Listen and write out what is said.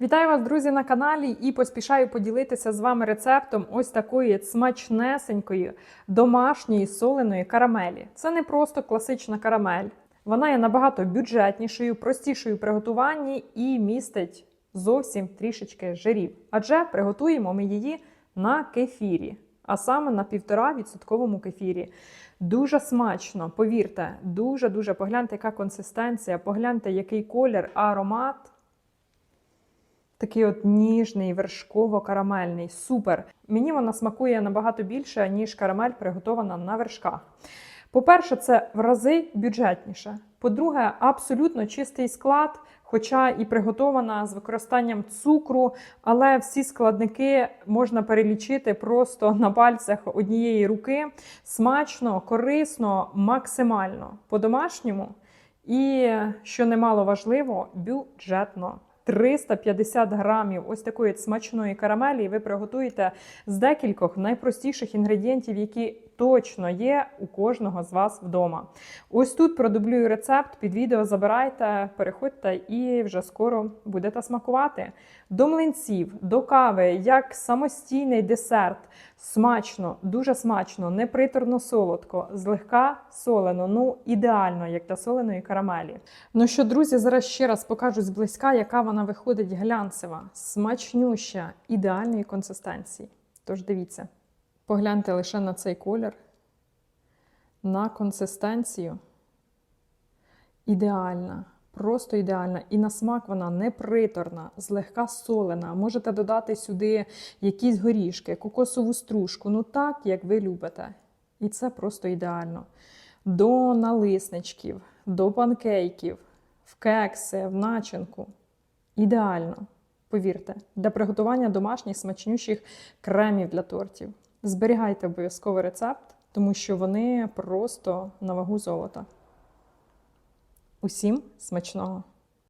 Вітаю вас, друзі, на каналі і поспішаю поділитися з вами рецептом ось такої смачнесенької домашньої соленої карамелі. Це не просто класична карамель. Вона є набагато бюджетнішою, простішою в приготуванні і містить зовсім трішечки жирів. Адже приготуємо ми її на кефірі, а саме на 1,5% кефірі. Дуже смачно, повірте, дуже-дуже погляньте, яка консистенція, погляньте, який колір, аромат. Такий от ніжний, вершково-карамельний. Супер. Мені вона смакує набагато більше, ніж карамель, приготована на вершках. По-перше, це в рази бюджетніше. По-друге, абсолютно чистий склад, хоча і приготована з використанням цукру, але всі складники можна перелічити просто на пальцях однієї руки. Смачно, корисно, максимально по-домашньому. І, що немало важливо, бюджетно. 350 грамів ось такої смачної карамелі ви приготуєте з декількох найпростіших інгредієнтів, які точно є у кожного з вас вдома. Ось тут продублюю рецепт, під відео забирайте, переходьте і вже скоро будете смакувати. До млинців, до кави, як самостійний десерт. Смачно, дуже смачно, неприторно солодко, злегка солено, ну ідеально, як для соленої карамелі. Ну що, друзі, зараз ще раз покажу зблизька, яка вона виходить глянцева, смачнюща, ідеальної консистенції. Тож дивіться, погляньте лише на цей колір, на консистенцію. Ідеальна. Просто ідеальна. І на смак вона не приторна, злегка солена. Можете додати сюди якісь горішки, кокосову стружку, ну так, як ви любите. І це просто ідеально. До налисничків, до панкейків, в кекси, в начинку. Ідеально, повірте, для приготування домашніх смачнющих кремів для тортів. Зберігайте обов'язково рецепт, тому що вони просто на вагу золота. Усім смачного!